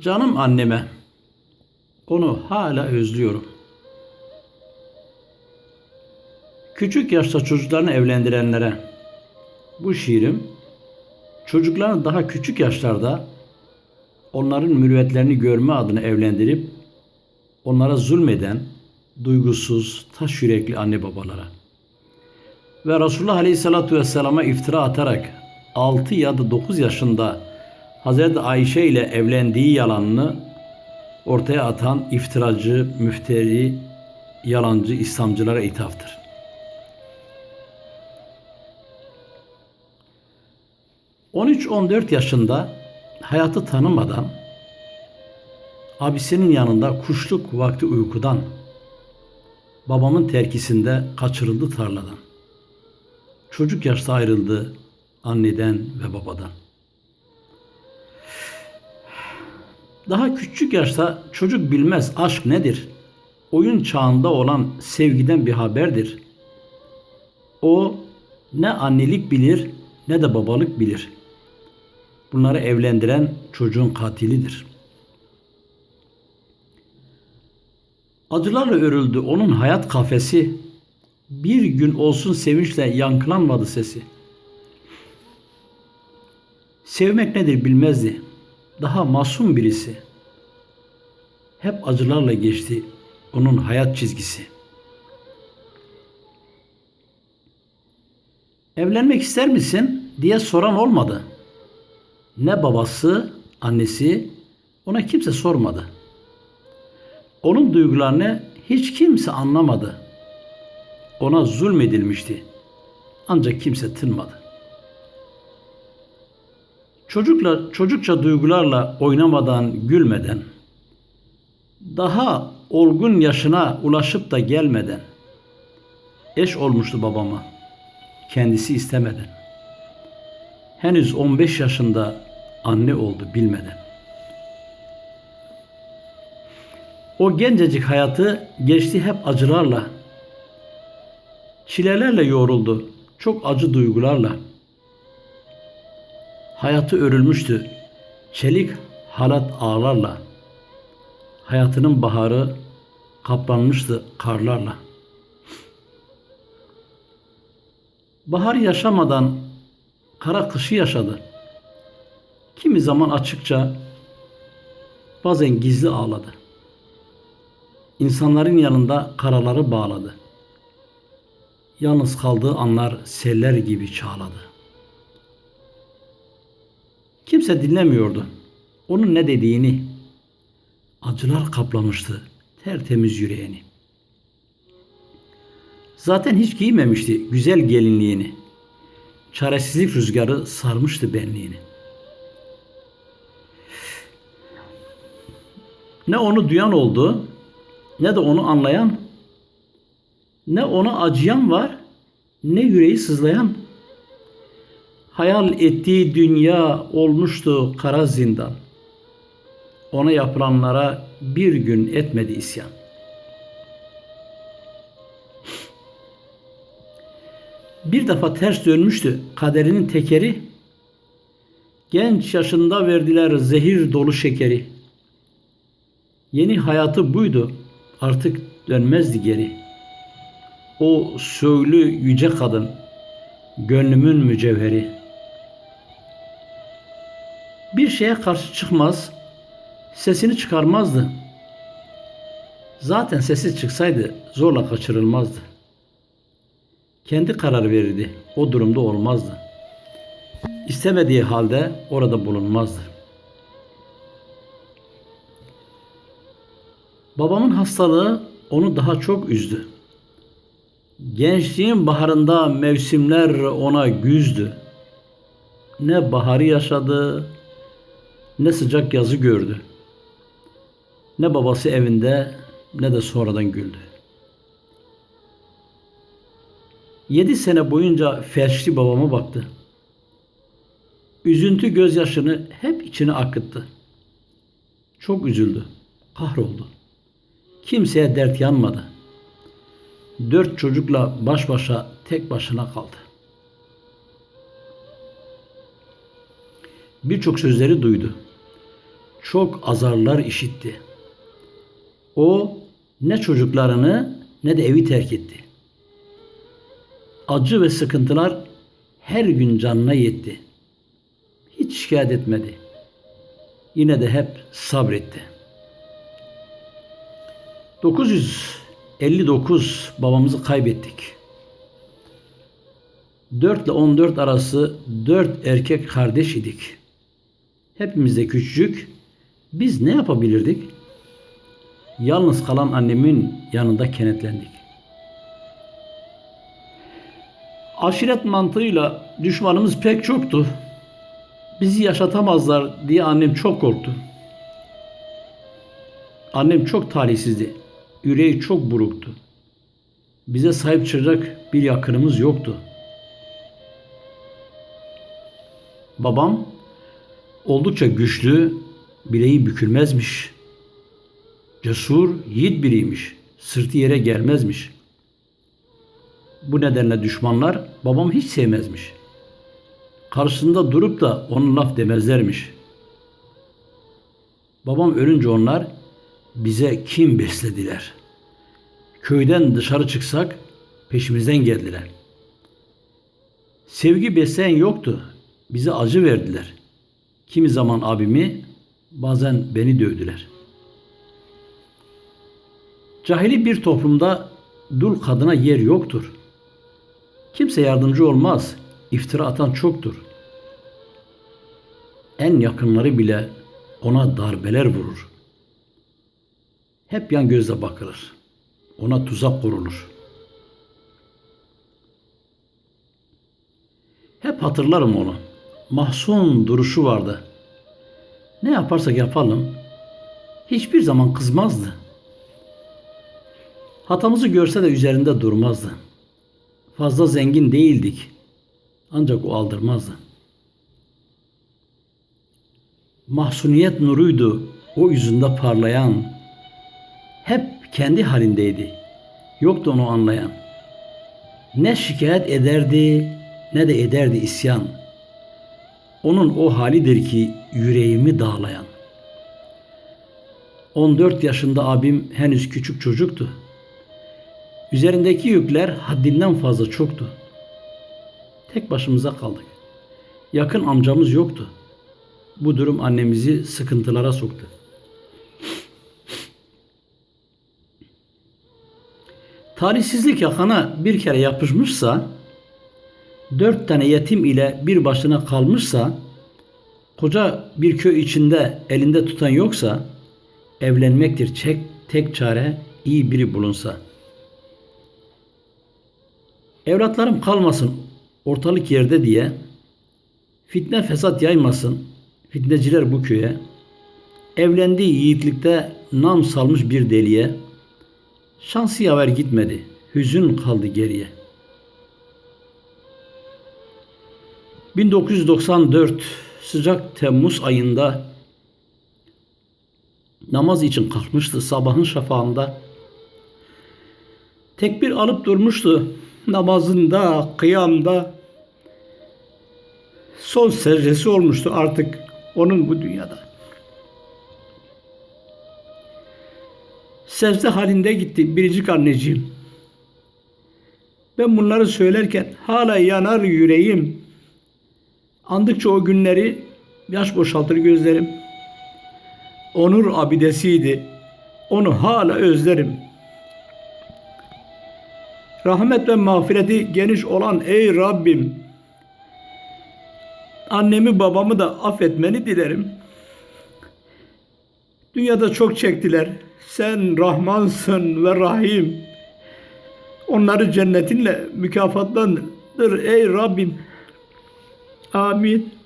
Canım anneme. Onu hala özlüyorum. Küçük yaşta çocuklarını evlendirenlere bu şiirim çocuklarını daha küçük yaşlarda onların mürüvvetlerini görme adına evlendirip onlara zulmeden duygusuz, taş yürekli anne babalara ve Resulullah Aleyhisselatü Vesselam'a iftira atarak 6 ya da 9 yaşında Hazreti Ayşe ile evlendiği yalanını ortaya atan iftiracı, müfteri, yalancı İslamcılara ithaftır. ...13-14 yaşında hayatı tanımadan... ...abisinin yanında kuşluk vakti uykudan... ...babamın terkisinde kaçırıldı tarladan... ...çocuk yaşta ayrıldı anneden ve babadan. Daha küçük yaşta çocuk bilmez aşk nedir. Oyun çağında olan sevgiden bir haberdir. O ne annelik bilir ne de babalık bilir. Bunları evlendiren çocuğun katilidir. Acılarla örüldü onun hayat kafesi. Bir gün olsun sevinçle yankılanmadı sesi. Sevmek nedir bilmezdi daha masum birisi. Hep acılarla geçti onun hayat çizgisi. Evlenmek ister misin diye soran olmadı. Ne babası, annesi ona kimse sormadı. Onun duygularını hiç kimse anlamadı. Ona zulmedilmişti. Ancak kimse tınmadı. Çocukla, çocukça duygularla oynamadan, gülmeden, daha olgun yaşına ulaşıp da gelmeden, eş olmuştu babama, kendisi istemeden. Henüz 15 yaşında anne oldu bilmeden. O gencecik hayatı geçti hep acılarla, çilelerle yoğruldu, çok acı duygularla.'' Hayatı örülmüştü. Çelik halat ağlarla. Hayatının baharı kaplanmıştı karlarla. Bahar yaşamadan kara kışı yaşadı. Kimi zaman açıkça, bazen gizli ağladı. İnsanların yanında karaları bağladı. Yalnız kaldığı anlar seller gibi çağladı. Kimse dinlemiyordu. Onun ne dediğini. Acılar kaplamıştı tertemiz yüreğini. Zaten hiç giymemişti güzel gelinliğini. Çaresizlik rüzgarı sarmıştı benliğini. Ne onu duyan oldu, ne de onu anlayan, ne ona acıyan var, ne yüreği sızlayan hayal ettiği dünya olmuştu kara zindan. Ona yapılanlara bir gün etmedi isyan. Bir defa ters dönmüştü kaderinin tekeri. Genç yaşında verdiler zehir dolu şekeri. Yeni hayatı buydu. Artık dönmezdi geri. O söylü yüce kadın, gönlümün mücevheri.'' Bir şeye karşı çıkmaz, sesini çıkarmazdı. Zaten sesi çıksaydı zorla kaçırılmazdı. Kendi karar verirdi. O durumda olmazdı. İstemediği halde orada bulunmazdı. Babamın hastalığı onu daha çok üzdü. Gençliğin baharında mevsimler ona güzdü. Ne baharı yaşadı, ne sıcak yazı gördü. Ne babası evinde ne de sonradan güldü. Yedi sene boyunca felçli babama baktı. Üzüntü gözyaşını hep içine akıttı. Çok üzüldü, kahroldu. Kimseye dert yanmadı. Dört çocukla baş başa tek başına kaldı. Birçok sözleri duydu. Çok azarlar işitti. O ne çocuklarını ne de evi terk etti. Acı ve sıkıntılar her gün canına yetti. Hiç şikayet etmedi. Yine de hep sabretti. 959 babamızı kaybettik. 4 ile 14 arası 4 erkek kardeş idik. Hepimiz de küçücük. Biz ne yapabilirdik? Yalnız kalan annemin yanında kenetlendik. Aşiret mantığıyla düşmanımız pek çoktu. Bizi yaşatamazlar diye annem çok korktu. Annem çok talihsizdi. Yüreği çok buruktu. Bize sahip çıkacak bir yakınımız yoktu. Babam oldukça güçlü, bileği bükülmezmiş. Cesur, yiğit biriymiş. Sırtı yere gelmezmiş. Bu nedenle düşmanlar babam hiç sevmezmiş. Karşısında durup da onun laf demezlermiş. Babam ölünce onlar bize kim beslediler? Köyden dışarı çıksak peşimizden geldiler. Sevgi besleyen yoktu. Bize acı verdiler. Kimi zaman abimi, bazen beni dövdüler. Cahili bir toplumda dul kadına yer yoktur. Kimse yardımcı olmaz. İftira atan çoktur. En yakınları bile ona darbeler vurur. Hep yan gözle bakılır. Ona tuzak kurulur. Hep hatırlarım onu. Mahzun duruşu vardı. Ne yaparsak yapalım hiçbir zaman kızmazdı. Hatamızı görse de üzerinde durmazdı. Fazla zengin değildik. Ancak o aldırmazdı. Mahsuniyet nuruydu o yüzünde parlayan. Hep kendi halindeydi. Yoktu onu anlayan. Ne şikayet ederdi ne de ederdi isyan. Onun o halidir ki yüreğimi dağlayan. 14 yaşında abim henüz küçük çocuktu. Üzerindeki yükler haddinden fazla çoktu. Tek başımıza kaldık. Yakın amcamız yoktu. Bu durum annemizi sıkıntılara soktu. Talihsizlik yakana bir kere yapışmışsa, dört tane yetim ile bir başına kalmışsa, koca bir köy içinde elinde tutan yoksa, evlenmektir çek, tek çare iyi biri bulunsa. Evlatlarım kalmasın ortalık yerde diye, fitne fesat yaymasın fitneciler bu köye, evlendiği yiğitlikte nam salmış bir deliye, şansı yaver gitmedi, hüzün kaldı geriye. 1994 sıcak Temmuz ayında namaz için kalkmıştı sabahın şafağında. Tekbir alıp durmuştu namazında, kıyamda. Son secdesi olmuştu artık onun bu dünyada. Secde halinde gitti biricik anneciğim. Ben bunları söylerken hala yanar yüreğim. Andıkça o günleri yaş boşaltır gözlerim. Onur abidesiydi. Onu hala özlerim. Rahmet ve mağfireti geniş olan ey Rabbim. Annemi babamı da affetmeni dilerim. Dünyada çok çektiler. Sen Rahmansın ve Rahim. Onları cennetinle mükafatlandır ey Rabbim. Amin.